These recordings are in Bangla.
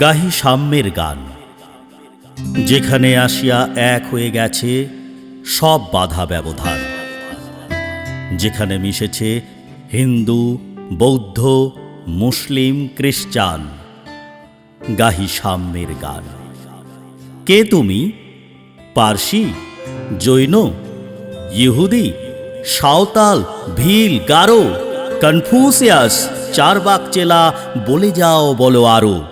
গাহি সাম্যের গান। যেখানে আসিয়া এক হয়ে গেছে সব বাধা ব্যবধান। যেখানে মিশেছে হিন্দু, বৌদ্ধ, মুসলিম, খ্রিস্টান, গাহি সাম্যের গান। কে তুমি? পার্সি, জৈন, ইহুদি, সাঁওতাল, ভিল, গারো, কনফুসিয়াস চারবাক চেলা, বলে যাও বলো আরও।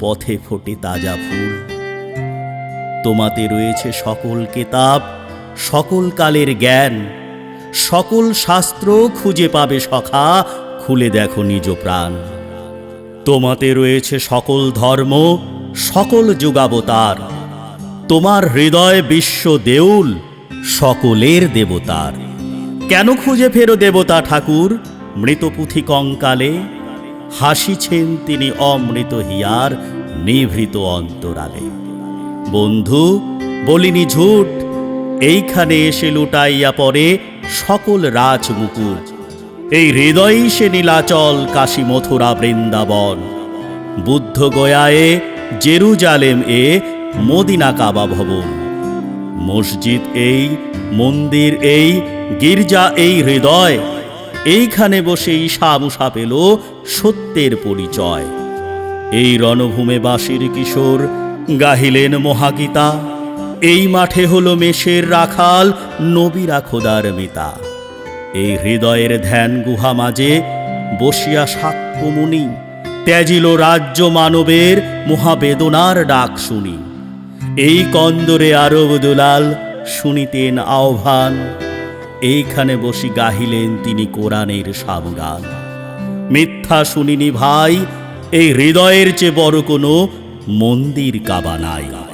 পথে ফোটে তাজা ফুল। তোমাতে রয়েছে সকল কেতাব, সকল কালের জ্ঞান, সকল শাস্ত্র খুঁজে পাবে সখা, খুলে দেখো নিজ প্রাণ। তোমাতে রয়েছে সকল ধর্ম, সকল যুগাবতার, তোমার হৃদয় বিশ্ব দেউল, সকলের দেবতার। কেন খুঁজে ফেরো দেবতা ঠাকুর মৃতপুথি কঙ্কালে হাসিছেন তিনি অমৃত হিয়ার নিভৃত অন্তরালে। বন্ধু, বলিনি ঝুট, এইখানে এসে লুটাইয়া পড়ে সকল রাজমুকুট এই হৃদয়ই সে নীলাচল কাশী মথুরা বৃন্দাবন। বুদ্ধ গয়ায়ে জেরুজালেম এ মদিনা কাবা ভবন। মসজিদ এই, মন্দির এই, গির্জা এই হৃদয়, এইখানে বসেই মুসা পেল সত্যের পরিচয়। এই রণভূমে বাসির কিশোর গাহিলেন মহাগীতা, এই মাঠে হলো মেষের রাখাল, নবীরা খোদার মিতা। এই হৃদয়ের ধ্যান গুহা মাঝে বসিয়া সাক্ষ্যমুনি ত্যাজিল রাজ্য মানবের মহাবেদনার ডাক শুনি। এই কন্দরে আরব দুলাল শুনিতেন আহ্বান, এইখানে বসি গাহিলেন তিনি কোরআনের সাবগান। মিথ্যা শুনিনি ভাই এই হৃদয়ের চেয়ে বড় কোনো মন্দির কাবা নাই।